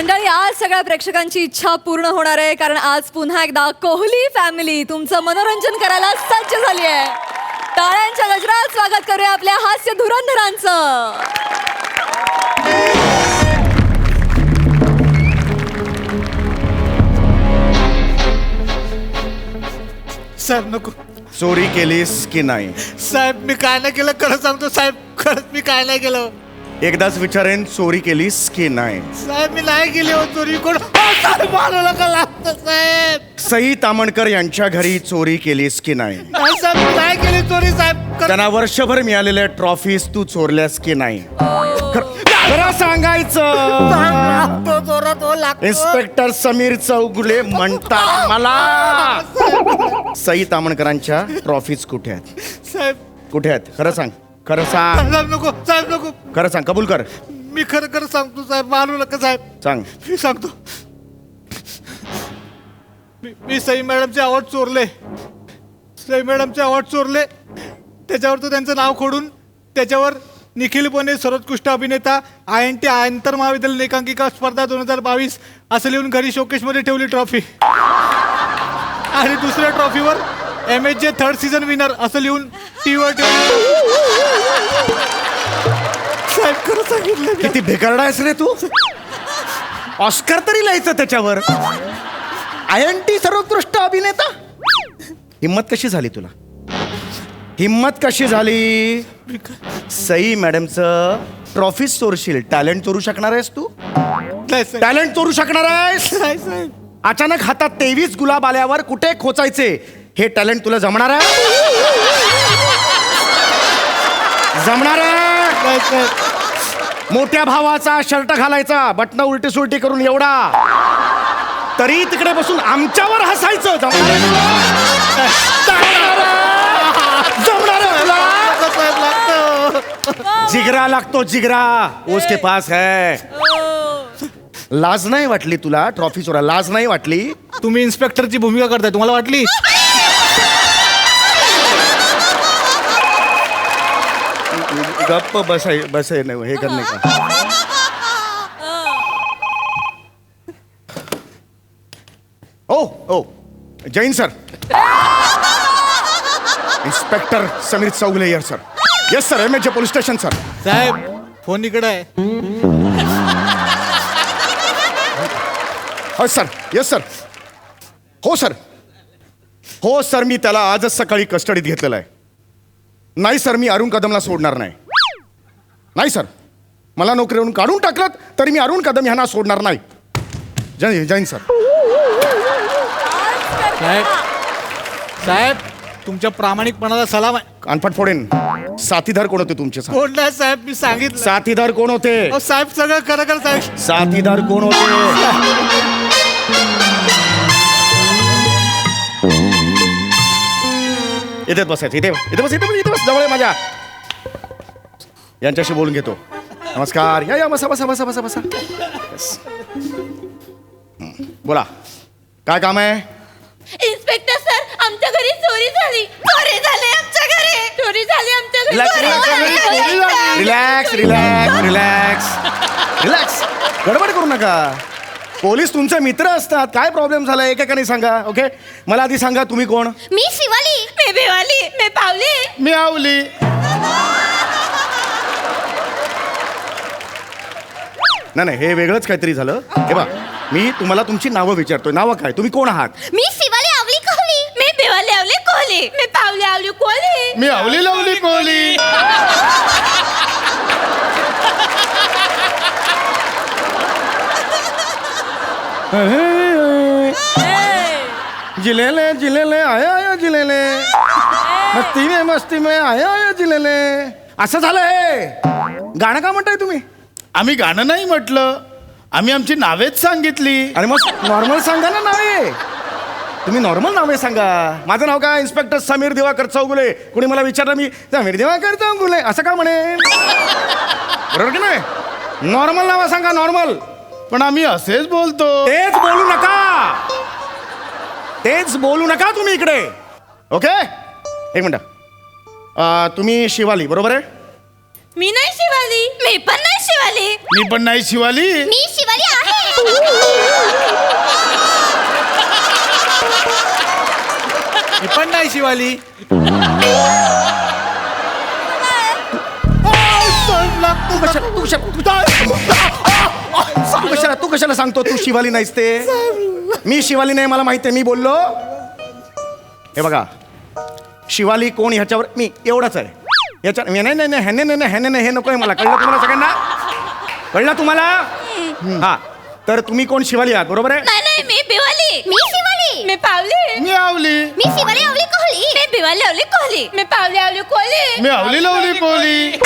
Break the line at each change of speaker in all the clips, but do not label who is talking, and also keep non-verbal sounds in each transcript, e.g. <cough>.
मंडळी आज सगळ्या प्रेक्षकांची इच्छा पूर्ण होणार आहे कारण आज पुन्हा एकदा कोहली फॅमिली तुमचं मनोरंजन करायला सज्ज झाली आहे टाळ्यांच्या गजरात स्वागत करूया आपल्या हास्य धुरंधरांचं.
साहेब नको.
चोरी केलीस की नाही?
साहेब मी काय नाही केलं खरं सांगतो साहेब खरंच मी काय नाही केलं.
एकदाच विचारेन चोरी केलीस की नाही?
साहेब मी नाही केली हो चोरी कोण अहो, साहेब मला का लागतं साहेब.
सई तामणकर यांच्या घरी चोरी केलीस की नाही?
नाही साहेब मी नाही केली चोरी साहेब.
त्यांना वर्षभर मिळालेल्या ट्रॉफीज तू चोरल्यास की नाही? खर- खरं सांगायचं.
साहेब, लागतो जोरात हो लागतो.
इन्स्पेक्टर समीर चौगुले म्हणतात मला. सई तामणकरांच्या ट्रॉफीज कुठे आहेत?
साहेब.
कुठे आहेत? खरं सांग. खरं सांग.
साहेब नको साहेब नको.
खरं सांग कबूल कर.
मी खरं खरं सांगतो साहेब. मानू नका साहेब.
सांग.
मी सांगतो. मी मी सई मॅडमचे अवॉर्ड चोरले. सई मॅडमचे अवॉर्ड चोरले. त्याच्यावर तो त्यांचं नाव खोडून त्याच्यावर निखिल बोने सर्वोत्कृष्ट अभिनेता आय एन टी आंतर महाविद्यालय एकांकिका स्पर्धा दोन हजार बावीस असं लिहून घरी शोकेशमध्ये ठेवली ट्रॉफी आणि दुसऱ्या ट्रॉफीवर M H J third season winner असं लिहून टीव्हीवर ठेवली. साहेब खरं सांगितलं.
किती भेकारडा आहेस रे तू? ऑस्कर तरी लिहायचं त्याच्यावर. आय एन टी सर्वोत्कृष्ट अभिनेता? हिम्मत कशी झाली तुला? हिम्मत कशी झाली? सई मॅडमचं ट्रॉफी चोरशील. टॅलेंट चोरू शकणार आहेस तू?
नाही साहेब.
टॅलेंट चोरू शकणार आहेस?
नाही साहेब.
अचानक हातात तेवीस गुलाब आल्यावर कुठे खोचायचे? हे टॅलेंट तुला जमणार आहे? जमणार आहे?
नाही साहेब.
मोठ्या भावाचा शर्ट घालायचा बटणं उलटी सुलटी करून एवढा. तरी तिकडे बसून आमच्यावर हसायचं. जमणार आहे तुला? जमणार आहे? जमणार आहे तुला?
नको साहेब लागतं.
जिगरा लागतो जिगरा. उसके पास है. लाज नाही वाटली तुला ट्रॉफी चोरा लाज नाही वाटली?
तुम्ही इन्स्पेक्टरची भूमिका करताय तुम्हाला वाटली?
गप्प बसाय बसाय नाही हे करणे का ओ ओ Jain sir. Inspector Sameer Chougale yeah sir yes sir M H police station sir
साहेब फोन इकडे आहे.
हो सर येस सर हो सर हो सर मी त्याला आजच सकाळी कस्टडीत घेतलेला आहे. नाही सर मी अरुण कदमला सोडणार नाही. नाही सर. मला नोकरीवरून काढून टाकलं तरी मी अरुण कदम ह्यांना सोडणार नाही. जय जैन सर.
साहेब साहेब तुमच्या प्रामाणिकपणाला सलाम आहे.
कानफाट फोडेन. साथीदार कोण होते तुमचे
कोण नाही साहेब मी सांगितलं.
साथीदार कोण होते?
अहो, साहेब सगळं खरं खरं साहेब.
साथीदार कोण होते? इथेच बसायचं इथे इथे बस इथे बस इथे बस जवळ आहे माझ्या. यांच्याशी बोलून घेतो. नमस्कार. या या बसा बसा बसा बसा बसा. Yes. हं, बोला. काय काम आहे?
इन्स्पेक्टर सर आमच्या घरी चोरी झाली. चोरी झाली आमच्या घरी. चोरी झाली आमच्या घरी.
Relax,
चोरी
relax,
झाली.
relax, relax relax relax relax गडबड करू नका. पोलीस तुमचे मित्र असतात. काय प्रॉब्लेम झाला एकेकाने सांगा ओके मला आधी सांगा तुम्ही कोण?
मी शिवाली. मी भिवाली. मी पावली.
मी आवली. नाही नाही हे वेगळंच काहीतरी झालं. हे बा मी तुम्हाला तुमची नावं विचारतोय. नावं काय? तुम्ही कोण आहात?
मी शिवाली आवली कोहली. मी भिवाली आवली कोहली. मी पावली आवली कोहली.
मी आवली लावली कोहली. <laughs> जिलेले जिलेले आय आय जिलेले. मस्ती में मस्ती में आय आय जिलेले. असं झालं हे गाणं का म्हणताय तुम्ही?
आम्ही गाणं नाही म्हटलं. आम्ही आमची नावेच सांगितली.
आणि मग नॉर्मल सांगा ना नावे. तुम्ही नॉर्मल नावे सांगा. माझं नाव काय? इन्स्पेक्टर समीर दिवाकर चौगुले. कोणी मला विचारलं मी समीर दिवाकर चौगुले असं का म्हणेन बरोबर की नाही? नॉर्मल नावं सांगा नॉर्मल
पण आम्ही असेच बोलतो.
तेच बोलू नका. तेच बोलू नका तुम्ही इकडे. ओके एक मिनिट. अं, तुम्ही शिवाली बरोबर आहे?
मी नाही शिवाली. मी पण नाही शिवाली.
मी पण नाही शिवाली.
मी शिवाली आहे.
मी पण नाही शिवाली. तू कशाला तू कशाला सांगतो तू शिवाली नाहीस ते? मी शिवाली नाही मला माहिती आहे मी बोललो. हे बघा शिवाली कोण ह्याच्यावर मी एवढाच आहे. याच्या नाही नाही नाही ह्याने नाही नाही, ह्याने नाही हे नको आहे मला. कळलं तुम्हाला सगळ्यांना? कळलं तुम्हाला? हा. तर तुम्ही कोण शिवाली आहात बरोबर आहे?
नाही नाही मी बिवाली मी शिवाली. मी पावली.
मी आवली.
मी शिवाली आवली कोहली. मी बिवाली आवली कोहली. मी पावली आवली कोहली.
मी आवली लावली पोली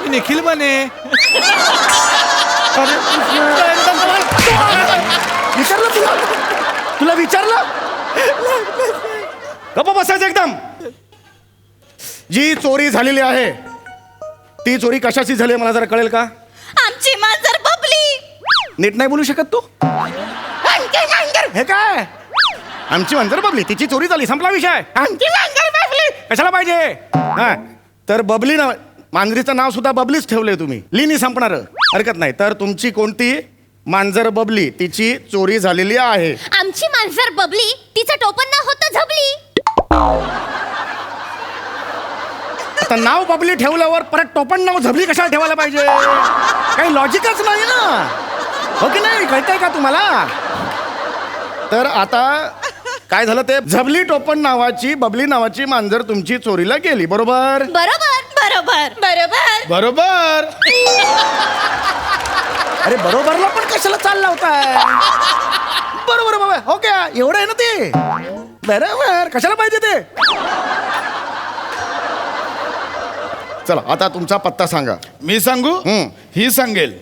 मी निखिल बने
विचारलं तुला? तुला विचारलं? गप्प बसायचं एकदम. जी चोरी झालेली आहे ती चोरी कशाची झाली मला जरा कळेल का?
आमची मांजर बबली.
नीट नाही बोलू शकत तू? हे काय? आमची मंजर बबली तिची चोरी झाली संपला विषय. आमची मांजर बबली. कशाला पाहिजे? हा? तर बबली ना मांजरीचं नाव सुद्धा बबलीच ठेवलंय तुम्ही. लिनी संपणार. हरकत नाही. तर तुमची कोणती? मांजर बबली तिची चोरी झालेली आहे.
आमची मांजर बबली तिचं टोपण नाव होतं झबली
आता नाव बबली ठेवल्यावर परत टोपण नाव झबली कशाला ठेवायला पाहिजे? काही लॉजिकच नाही ना. हो की नाही? कळतंय का तुम्हाला? तर आता काय झालं ते? झबली टोपण नावाची बबली नावाची मांजर तुमची चोरीला गेली बरोबर?
बरोबर बरोबर बरोबर.
बरोबर.
अरे बरोबरला पण कशाला चालला होताय बरोबर बाबा हो क्या? एवढं आहे ना ते? बरोबर. कशाला पाहिजे ते? चला आता तुमचा पत्ता सांगा.
मी सांगू. ही सांगेल.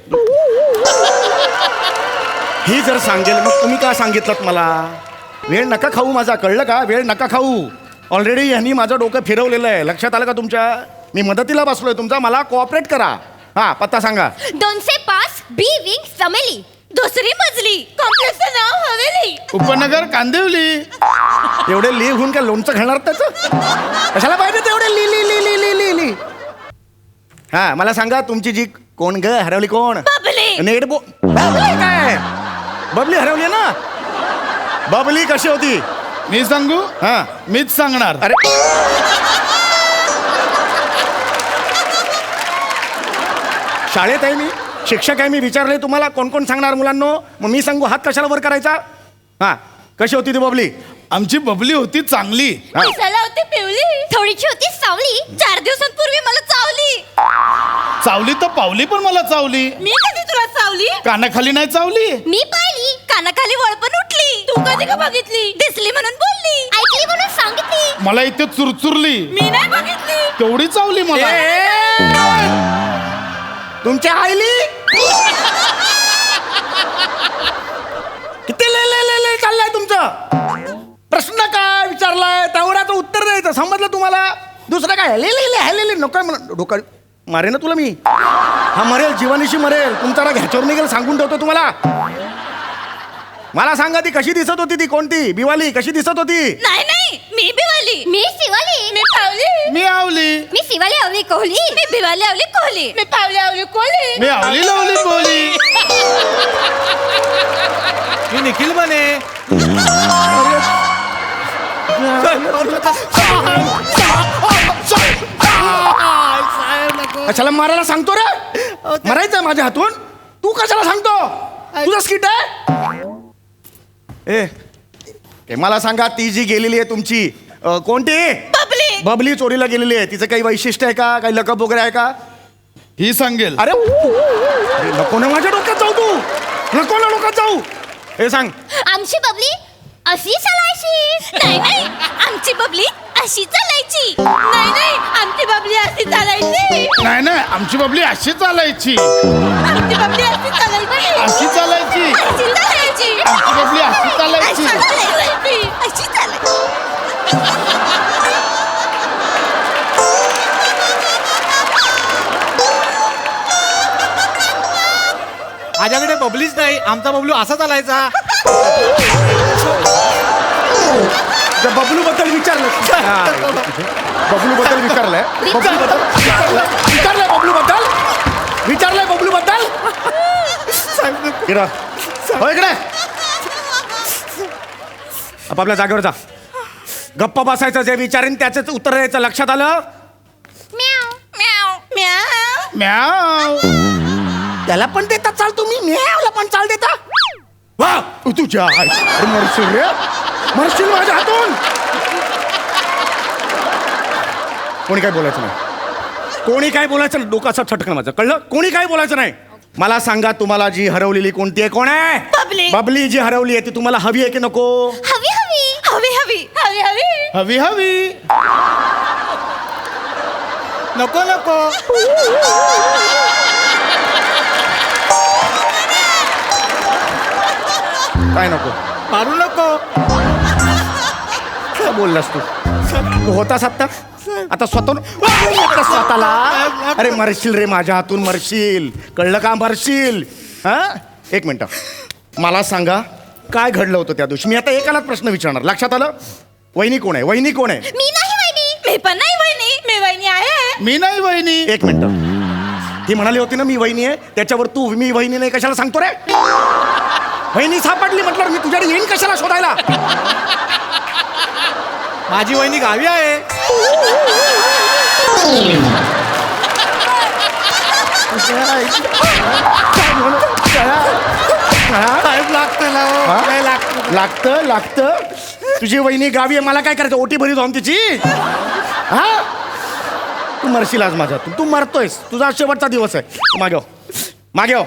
ही जर सांगेल मग तुम्ही का सांगितलं मला? वेळ नका खाऊ माझा कळलं का? वेळ नका खाऊ. ऑलरेडी यांनी माझं डोकं फिरवलेलं आहे. लक्षात आलं का तुमच्या? मी मदतीला बसलोय. तुमचा मला कोऑपरेट करा. हा पत्ता सांगा.
दोनशे पाच बी विंग चमेली. दुसरी मजली. कॉम्प्लेक्सचं नाव हवेली.
उपनगर कांदिवली.
एवढे ली होऊन काय लोणचं घालणार त्याचं? कशाला पाहिजे तेवढे ली ली ली ली ली ली ली? हा मला सांगा तुमची जी कोण ग? हरवली कोण?
बबली.
नेट बो बबली काय? बबली हरवली ना? बबली कशी होती?
मी सांगू?
हा.
मीच सांगणार.
अरे. शाळेत आहे मी. शिक्षक आहे मी विचारले तुम्हाला कोण कोण सांगणार मुलांनो? मग मी सांगू हात कशाला वर करायचा? हा कशी होती ती बबली?
आमची बबली होती चांगली.
हा.
होती पिवली थोडीशी होती सावली. चार दिवसांपूर्वी मला चावली.
चावली तर पावली पण मला चावली.
मी कधी तुला चावली?
कानाखाली नाही चावली?
मी पाहिली. कानाखाली वळपण उठली. तू कधी का बघितली? दिसली म्हणून बोलली. ऐकली म्हणून सांगितली.
मला इथे चुरचुरली.
मी नाही बघितली.
तेवढी चावली मला.
तुमच्या आईली? किती ले ले ले ले चाललंय तुमचं? प्रश्न काय विचारलाय? तेवढ्याचं उत्तर द्यायचं. समजलं तुम्हाला? दुसरं काय? ले ले ले ले नको म्हणा डोका मारे ना तुला मी? हा मरेल जीवानीशी मरेल. तुमचा घ्याच्यावर निघेल सांगून ठेवतो तुम्हाला. मला सांगा ती कशी दिसत होती ती कोणती? बिवाली कशी दिसत होती?
नाही नाही मी बिवाली. मी शिवाली. मी पावली.
मी आवली.
मी शिवाली आवली कोहली. मी बिवाली आवली कोहली. मी पावली आवली कोहली.
मी आवली लावली बोली
मी निखिल बने
कशाला मारायला सांगतो रे? मरायचं माझ्या हातून? तू कशाला सांगतो? तुझं स्किट आहे? ए. ए, मला सांगा ती जी गेलेली आहे तुमची अ, कोणती?
बबली.
बबली चोरीला गेलेली आहे. तिचं काही वैशिष्ट्य आहे का? काही लकप वगैरे आहे का?
ही सांगेल.
अरे अरे, नको ना माझ्या डोक्यात जाऊ तू. नको ना डोक्यात जाऊ. हे सांग.
आमची बबली अशी चालायची. नाही नाही. आमची बबली अशी चालायची. नाही नाही. आमची बबली अशी चालायची.
नाही नाही. आमची बबली अशी चालायची.
आमची बबली अशी चालायची.
अशी चालायची.
अशी चालायची.
बबलीच नाही आमचा बबलू असा चालायचा.
बबलू बद्दल विचारलं. बबलू बद्दल विचारलंय. बबलू बद्दल विचारलंय बबलू बद्दल विचारलंय बबलू बद्दल इकडं हो इकडे. आपापल्या जागेवर जा. गप्प बसायचं जे विचारेन त्याच उत्तर द्यायचं. लक्षात आलं?
म्याव म्याव म्याव.
म्याव.
त्याला पण देता चाल तुम्ही. मेवला पण चाल देता. वा! तू तुझ्या आई. मरशील रे. मरशील माझ्या हातून. कोणी काय बोलायचं नाही. कोणी काय बोलायचं नाही. डोकाचा छटकन माझं. कळलं? कोणी काय बोलायचं नाही. मला सांगा तुम्हाला जी हरवलेली कोणती आहे कोण आहे?
बबली.
बबली जी हरवली आहे ती तुम्हाला हवी आहे की नको?
हवी हवी. हवी हवी. हवी हवी.
हवी हवी.
नको नको. <laughs>
काय नको?
मारू नको.
काय बोललास तू? तू होतास आता आता स्वतः स्वतःला? अरे मरशील रे माझ्या हातून मरशील. कळलं का मरशील? हा? एक मिनिट. मला सांगा काय घडलं होतं त्या दिवशी? मी आता एकालाच प्रश्न विचारणार. लक्षात आलं? वहिनी कोण आहे? वहिनी कोण आहे?
मी नाही वहिनी. मी पण नाही वहिनी. मी वहिनी आहे.
मी नाही वहिनी.
एक मिनिट. ती म्हणाली होती ना मी वहिनी आहे. त्याच्यावर तू मी वहिनी नाही कशाला सांगतो रे? वहिनी सापडली म्हटलं मी तुझ्याकडे येईन कशाला शोधायला?
माझी वहिनी गावी आहे. साहेब लागतं ना हो.
हा?
काय लागतं
लागतं लागतं. तुझी वहिनी गावी आहे मला काय करायचं? ओटी भरी जाऊन तिची? हा? तू मरशील आज माझ्या तू तू मरतोयस. तुझा शेवटचा दिवस आहे. तू मागे हो. मागे हो.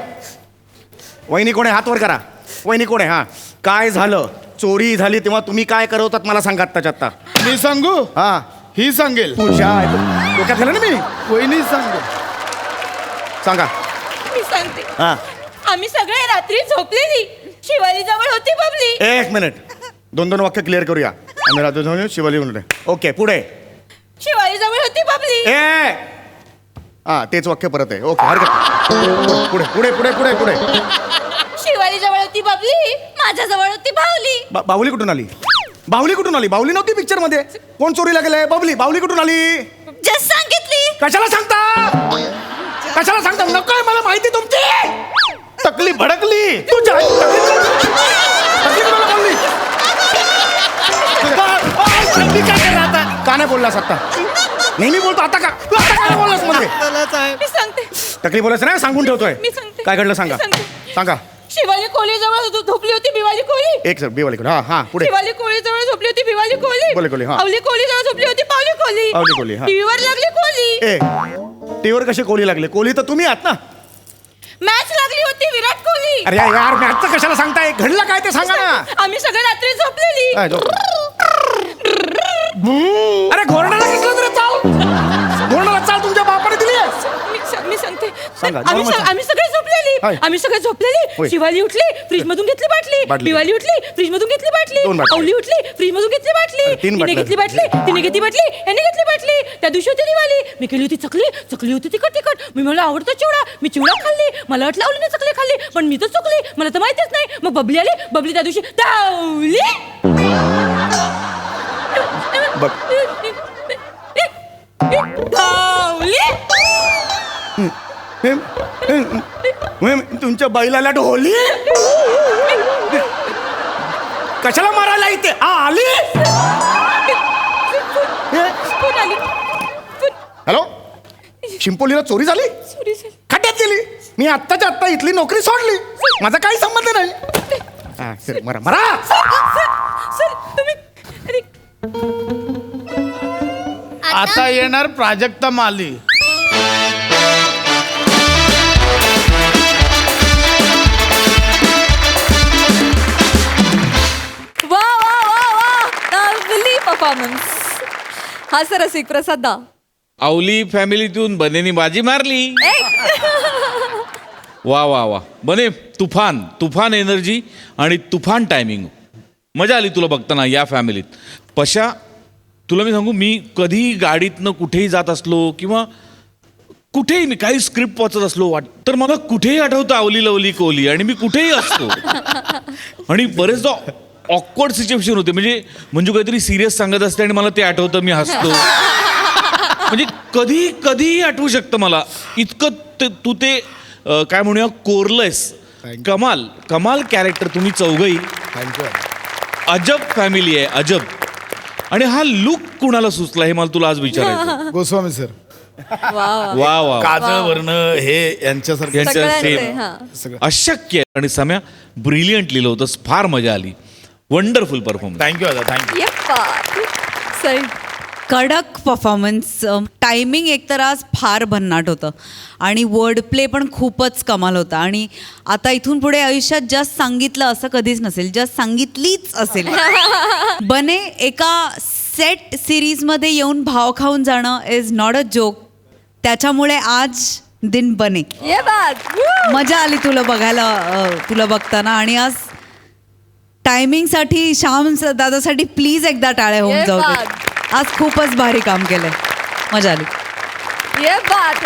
वहिनी कोण हात वर करा. वहिनी कोण आहे हा. काय झालं? चोरी झाली तेव्हा तुम्ही काय करवतात मला सांगा आत्ताच्या आत्ता.
मी सांगू?
हा.
ही सांगेल.
तुझ्या डोक्यात झालं ना मी?
वहिनी सांगेल.
सांगा.
मी सांगते.
हा.
आम्ही सगळे रात्री झोपलेली. शिवाली जवळ होती बबली.
एक मिनिट. दोन दोन वाक्य क्लिअर करूया. आम्ही रात्री जाऊन शिवाली म्हणून ओके पुढे.
शिवाली जवळ होती बबली.
ए! हा तेच वाक्य परत आहे. ओके हरकत नाही. पुढे पुढे पुढे पुढे पुढे.
होती बबली माझ्या जवळ होती बाहुली
बा- बाहुली कुठून आली? बाहुली कुठून आली? बाहुली नव्हती पिक्चरमध्ये. कोण चोरीला गेलंय? बबली बाहुली कुठून आली?
जस्ट सांगितली.
कशाला सांगता? कशाला सांगता? नकोय मला माहिती तुमची.
तकली भडकली.
तुझ्या तकली कुणाला बोलली?
मी काय केलं आता?
का नाही बोललास आता? नेहमी बोलतो. आता का? तू आता काय बोललासमध्ये?
चला साहेब.
मी सांगते.
तकलीफ बोलायचं नाही? सांगून ठेवतोय.
मी सांगते.
काय घडलं सांगा.
मी सांगते.
सांगा.
शिवाली कोळी जवळ झोपली होती बिवाली कोळी?
एक सर बेवाली हा हा पुढे.
शिवाली कोळी जवळ झोपली होती बिवाली कोळी?
बोले कोळी, हा.
अवली कोळी जवळ झोपली होती पावली कोळी?
पावली कोळी, हा.
टीव्हीवर लागली कोळी?
ए टीव्हीवर कसे कोली लागले? कोली तर तुम्ही आहात ना.
मॅच लागली होती विराट कोहली
अरे यार मॅचचं कशाला सांगताय? घडलं काय ते सांगा ना.
आम्ही सगळे रात्री झोपलेली.
काय झोप? अरे घोरणाला कसलं तरी चाल. घोरणाला चाल तुमच्या बापाने दिली
मी स- मी सांगते.
सांगा,
आम्ही
normal
स-
सांगा.
आम्ही सगळे
हाय.
आम्ही सगळे
होय.
झोपलेली शिवाली उठली फ्रीज मधून घेतली बाटली.
बाटली.
बिवाली उठली फ्रीज मधून घेतली बाटली.
बाटल्या.
अवली उठली फ्रीज मधून घेतली बाटली.
तीन
तिने
बाटल्या.
घेतली बाटली तिने घेतली बाटली याने घेतली बाटली. त्या दिवशी होती दिवाळी. मी केली होती चकली चकली होती तिखट तिखट. मी मला आवडतो चिवडा. मी चिवडा खाल्ली. मला वाटलं आवलीने चकली खाल्ली पण मी तर चुकली. मला तर माहितीच नाही. मग बबली आली. बबली त्या दिवशी धावली
बघ.
धावली
तुमच्या बैलाला ढोली? कशाला मारायला इथे? आ, आली?
कोण आली कोण-
हॅलो? शिंपोलीला चोरी झाली?
सॉरी सर
खड्ड्यात गेली? मी आत्ताच्या आत्ता इथली नोकरी सोडली. माझा काही संबंध नाही. हा, सर, मरा मरा.
सर तुम्ही अरे
आता येणार प्राजक्ता माली.
हा सर रसिक प्रसाद दा.
आवली फॅमिलीतून बनेनी बाजी मारली. वा वा वा. बने तुफान तुफान एनर्जी आणि तुफान टायमिंग मजा आली तुला बघताना या फॅमिलीत पशा तुला मी सांगू मी कधीही गाडीतनं कुठेही जात असलो किंवा कुठेही मी काही स्क्रिप्ट वाचत असलो वाट तर मला कुठेही आठवतं आवली लवली कोहली आणि मी कुठेही असतो. आणि बरेचदा ऑकवर्ड सिच्युएशन होते. म्हणजे मंजू काहीतरी सिरियस सांगत असते आणि मला ते आठवतं मी हसतो. <laughs> म्हणजे कधी कधीही आठवू शकतं मला. इतकं ते तू ते अं, काय म्हणूया कोरलंयस कमाल कमाल कॅरेक्टर तुम्ही चौघही.
थँक्यू
अजब फॅमिली आहे अजब. आणि हा लुक कुणाला सुचला हे मला तुला आज विचारायचं <laughs>
गोस्वामी सर.
वा
वा वा.
काजळ वर्ण हे यांच्यासारखे
यांचं same.
हा.
अशक्य आहे. आणि सम्या ब्रिलियंट लिहिलं होतं. फार मजा आली. वंडरफुल परफॉर्मन्स
थँक्यू दादा थँक्यू
येप्पा. सई
कडक परफॉर्मन्स टायमिंग एकतर आज फार भन्नाट होतं. आणि वर्ड प्ले पण खूपच कमाल होता. आणि आता इथून पुढे आयुष्यात जस्ट सांगितलं असं कधीच नसेल. जस्ट सांगितलीच असेल. <laughs> बने एका सेट सिरीजमध्ये येऊन भाव खाऊन जाणं इज नॉट अ जोक त्याच्यामुळे आज दिन बने.
ये बात.
मजा आली तुला बघायला अ, तुला बघताना. आणि आज टायमिंगसाठी श्याम स- दादासाठी प्लीज एकदा टाळ्या होऊन
ये
जाऊ.
बात.
आज खूपच भारी काम केलंय मजा आली
ये बात